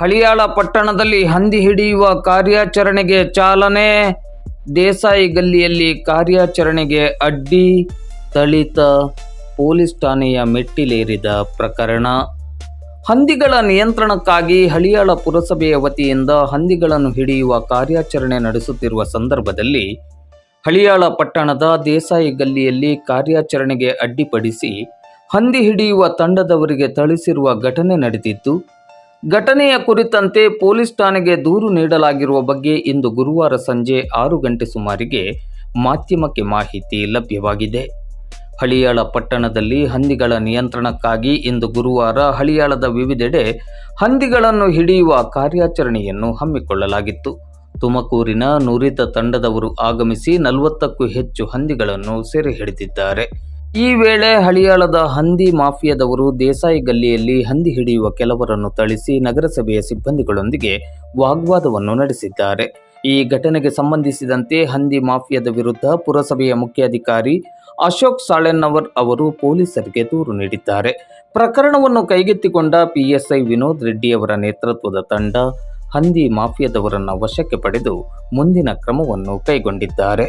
ಹಳಿಯಾಳ ಪಟ್ಟಣದಲ್ಲಿ ಹಂದಿ ಹಿಡಿಯುವ ಕಾರ್ಯಾಚರಣೆಗೆ ಚಾಲನೆ. ದೇಸಾಯಿ ಗಲ್ಲಿಯಲ್ಲಿ ಕಾರ್ಯಾಚರಣೆಗೆ ಅಡ್ಡಿ. ದಲಿತ ಪೊಲೀಸ್ ಠಾಣೆಯ ಮೆಟ್ಟಿಲೇರಿದ ಪ್ರಕರಣ. ಹಂದಿಗಳ ನಿಯಂತ್ರಣಕ್ಕಾಗಿ ಹಳಿಯಾಳ ಪುರಸಭೆಯ ವತಿಯಿಂದ ಹಂದಿಗಳನ್ನು ಹಿಡಿಯುವ ಕಾರ್ಯಾಚರಣೆ ನಡೆಸುತ್ತಿರುವ ಸಂದರ್ಭದಲ್ಲಿ ಹಳಿಯಾಳ ಪಟ್ಟಣದ ದೇಸಾಯಿ ಗಲ್ಲಿಯಲ್ಲಿ ಕಾರ್ಯಾಚರಣೆಗೆ ಅಡ್ಡಿಪಡಿಸಿ ಹಂದಿ ಹಿಡಿಯುವ ತಂಡದವರಿಗೆ ಥಳಿಸಿರುವ ಘಟನೆ ನಡೆದಿದ್ದು ಘಟನೆಯ ಕುರಿತಂತೆ ಪೊಲೀಸ್ ಠಾಣೆಗೆ ದೂರು ನೀಡಲಾಗಿರುವ ಬಗ್ಗೆ ಇಂದು ಗುರುವಾರ ಸಂಜೆ ಆರು ಗಂಟೆ ಸುಮಾರಿಗೆ ಮಾಧ್ಯಮಕ್ಕೆ ಮಾಹಿತಿ ಲಭ್ಯವಾಗಿದೆ. ಹಳಿಯಾಳ ಪಟ್ಟಣದಲ್ಲಿ ಹಂದಿಗಳ ನಿಯಂತ್ರಣಕ್ಕಾಗಿ ಇಂದು ಗುರುವಾರ ಹಳಿಯಾಳದ ವಿವಿಧೆಡೆ ಹಂದಿಗಳನ್ನು ಹಿಡಿಯುವ ಕಾರ್ಯಾಚರಣೆಯನ್ನು ಹಮ್ಮಿಕೊಳ್ಳಲಾಗಿತ್ತು. ತುಮಕೂರಿನ ನುರಿತ ತಂಡದವರು ಆಗಮಿಸಿ ನಲವತ್ತಕ್ಕೂ ಹೆಚ್ಚು ಹಂದಿಗಳನ್ನು ಸೆರೆ ಹಿಡಿದಿದ್ದಾರೆ. ಈ ವೇಳೆ ಹಳಿಯಾಳದ ಹಂದಿ ಮಾಫಿಯಾದವರು ದೇಸಾಯಿ ಗಲ್ಲಿಯಲ್ಲಿ ಹಂದಿ ಹಿಡಿಯುವ ಕೆಲವರನ್ನು ಥಳಿಸಿ ನಗರಸಭೆಯ ಸಿಬ್ಬಂದಿಗಳೊಂದಿಗೆ ವಾಗ್ವಾದವನ್ನು ನಡೆಸಿದ್ದಾರೆ. ಈ ಘಟನೆಗೆ ಸಂಬಂಧಿಸಿದಂತೆ ಹಂದಿ ಮಾಫಿಯಾದ ವಿರುದ್ಧ ಪುರಸಭೆಯ ಮುಖ್ಯಾಧಿಕಾರಿ ಅಶೋಕ್ ಸಾಳೆನ್ನವರ್ ಅವರು ಪೊಲೀಸರಿಗೆ ದೂರು ನೀಡಿದ್ದಾರೆ. ಪ್ರಕರಣವನ್ನು ಕೈಗೆತ್ತಿಕೊಂಡ ಪಿಎಸ್ಐ ವಿನೋದ್ ರೆಡ್ಡಿ ಅವರ ನೇತೃತ್ವದ ತಂಡ ಹಂದಿ ಮಾಫಿಯಾದವರನ್ನು ವಶಕ್ಕೆ ಪಡೆದು ಮುಂದಿನ ಕ್ರಮವನ್ನು ಕೈಗೊಂಡಿದ್ದಾರೆ.